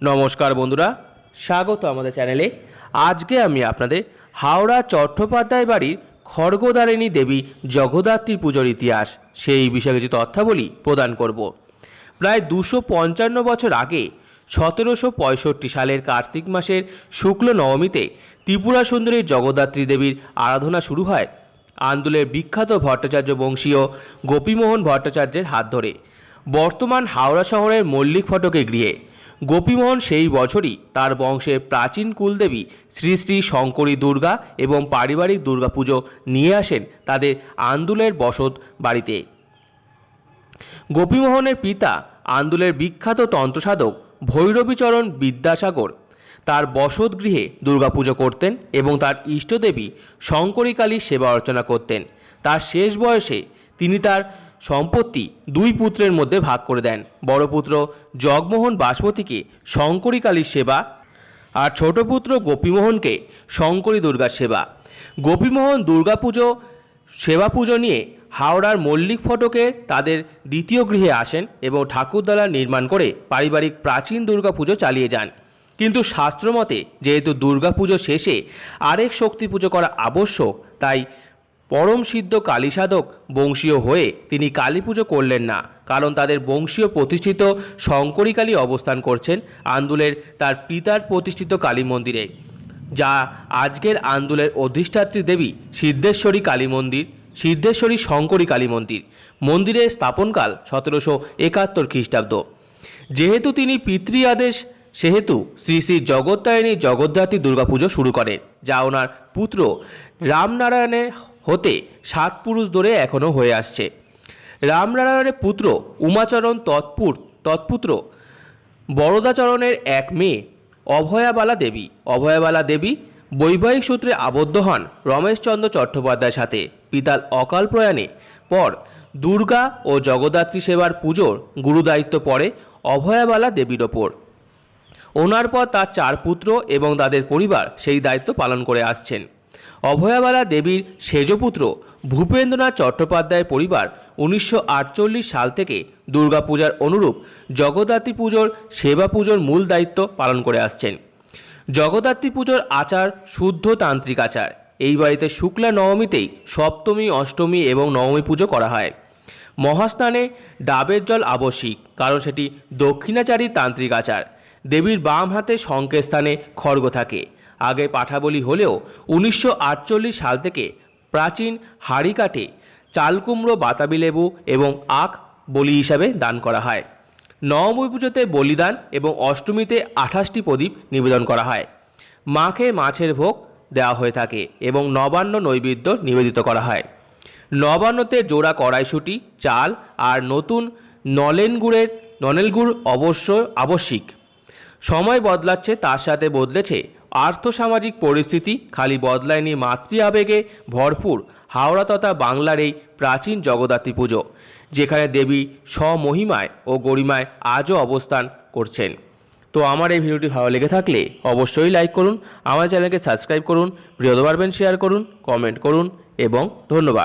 নমস্কার বন্ধুরা, স্বাগত আমাদের চ্যানেলে। আজকে আমি আপনাদের হাওড়া চট্টোপাধ্যায় বাড়ির খড়গদারিণী দেবী জগদ্ধাত্রী পুজোর ইতিহাস, সেই বিষয়ে কিছু তথ্যাবলী প্রদান করব। প্রায় দুশো পঞ্চান্ন বছর আগে, সতেরোশো পঁয়ষট্টি সালের কার্তিক মাসের শুক্ল নবমীতে ত্রিপুরা সুন্দরী জগদ্ধাত্রী দেবীর আরাধনা শুরু হয় আন্দোলের বিখ্যাত ভট্টাচার্য বংশীয় গোপীমোহন ভট্টাচার্যের হাত ধরে। বর্তমান হাওড়া শহরের মল্লিক ফটকে গৃহে। গোপীমোহন সেই বছরই তার বংশের প্রাচীন কুলদেবী শ্রী শ্রী শঙ্করী দুর্গা এবং পারিবারিক দুর্গাপুজো নিয়ে আসেন তাদের আন্দুলের বসত বাড়িতে। গোপীমোহনের পিতা আন্দুলের বিখ্যাত তন্ত্রসাধক ভৈরবীচরণ বিদ্যাসাগর তার বসত গৃহে দুর্গাপুজো করতেন এবং তার ইষ্টদেবী শঙ্করী কালীর সেবা অর্চনা করতেন। তার শেষ বয়সে তিনি তার সম্পত্তি দুই পুত্রের মধ্যে ভাগ করে দেন। বড় পুত্র জগমোহন বাসমতিকে শঙ্করী কালীর সেবা আর ছোট পুত্র গোপীমোহনকে শঙ্করী দুর্গার সেবা। গোপীমোহন দুর্গাপুজো সেবা পুজো নিয়ে হাওড়ার মল্লিক ফটকে তাদের দ্বিতীয় গৃহে আসেন এবং ঠাকুরদালা নির্মাণ করে পারিবারিক প্রাচীন দুর্গাপুজো চালিয়ে যান। কিন্তু শাস্ত্রমতে যেহেতু দুর্গাপুজো শেষে আরেক শক্তি পুজো করা আবশ্যক, তাই পরম সিদ্ধ কালীসাধক বংশীয় হয়ে তিনি কালী পুজো করলেন না, কারণ তাদের বংশীয় প্রতিষ্ঠিত শঙ্করী কালী অবস্থান করছেন আন্দুলের তার পিতার প্রতিষ্ঠিত কালী মন্দিরে, যা আজকের আন্দোলের অধিষ্ঠাত্রী দেবী সিদ্ধেশ্বরী কালী মন্দির, সিদ্ধেশ্বরী শঙ্করী কালী মন্দির মন্দিরের স্থাপনকাল সতেরোশো একাত্তর খ্রিস্টাব্দ। যেহেতু তিনি পিতৃ আদেশ, সেহেতু শ্রী শ্রী জগত্তায়নী জগদ্ধাত্রী দুর্গাপুজো শুরু করে যা ওনার পুত্র রামনারায়ণের হতে সাত পুরুষ ধরে এখনও হয়ে আসছে। রামনারায়ণের পুত্র উমাচরণ তৎপুর তৎপুত্র বরদাচরণের এক মেয়ে অভয়াবালা দেবী। অভয়াবালা দেবী বৈবাহিক সূত্রে আবদ্ধ হন রমেশচন্দ্র চট্টোপাধ্যায়ের সাথে। পিতার অকাল প্রয়াণে পর দুর্গা ও জগদ্ধাত্রী সেবার পুজোর গুরুদায়িত্ব পড়ে অভয়াবালা দেবীর ওপর। ওনার পর তার চার পুত্র এবং তাদের পরিবার সেই দায়িত্ব পালন করে আসছেন। অভয়াবালা দেবীর সেজপুত্র ভূপেন্দ্রনাথ চট্টোপাধ্যায়ের পরিবার উনিশশো আটচল্লিশ সাল থেকে দুর্গাপূজার অনুরূপ জগদ্ধাত্রী পুজোর সেবা পুজোর মূল দায়িত্ব পালন করে আসছেন। জগদ্ধাত্রী পুজোর আচার শুদ্ধ তান্ত্রিক আচার। এই বাড়িতে শুক্লা নবমীতেই সপ্তমী, অষ্টমী এবং নবমী পুজো করা হয়। মহাস্নানে ডাবের জল আবশ্যিক, কারণ সেটি দক্ষিণাচারী তান্ত্রিক আচার। দেবীর বাম হাতে শঙ্কের স্থানে খড়গ থাকে। আগে পাঠাবলি হলেও উনিশশো আটচল্লিশ সাল থেকে প্রাচীন হাড়ি কাঠে চালকুমড়ো বাতাবি লেবু এবং আখ বলি হিসাবে দান করা হয়। নবমী পুজোতে বলিদান এবং অষ্টমীতে আঠাশটি প্রদীপ নিবেদন করা হয়। মাকে মাছের ভোগ দেওয়া হয়ে থাকে এবং নবান্ন নৈবেদ্য নিবেদিত করা হয়। নবান্নতে জোড়া কড়াইশুটি, চাল আর নতুন নলেন গুড়ের ননেল গুড় অবশ্য আবশ্যিক। সময় বদলাচ্ছে তার সাথে বদলেছে আর্থসামাজিক পরিস্থিতি, খালি বদলায়নি মাতৃ আবেগে ভরপুর হাওড়া তথা বাংলার এই প্রাচীন জগদ্ধাত্রী পুজো, যেখানে দেবী স্বমহিমায় ও গরিমায় আজও অবস্থান করছেন। তো আমার এই ভিডিওটি ভালো লেগে থাকলে অবশ্যই লাইক করুন, আমার চ্যানেলকে সাবস্ক্রাইব করুন প্রিয় পারবেন শেয়ার করুন, কমেন্ট করুন এবং ধন্যবাদ।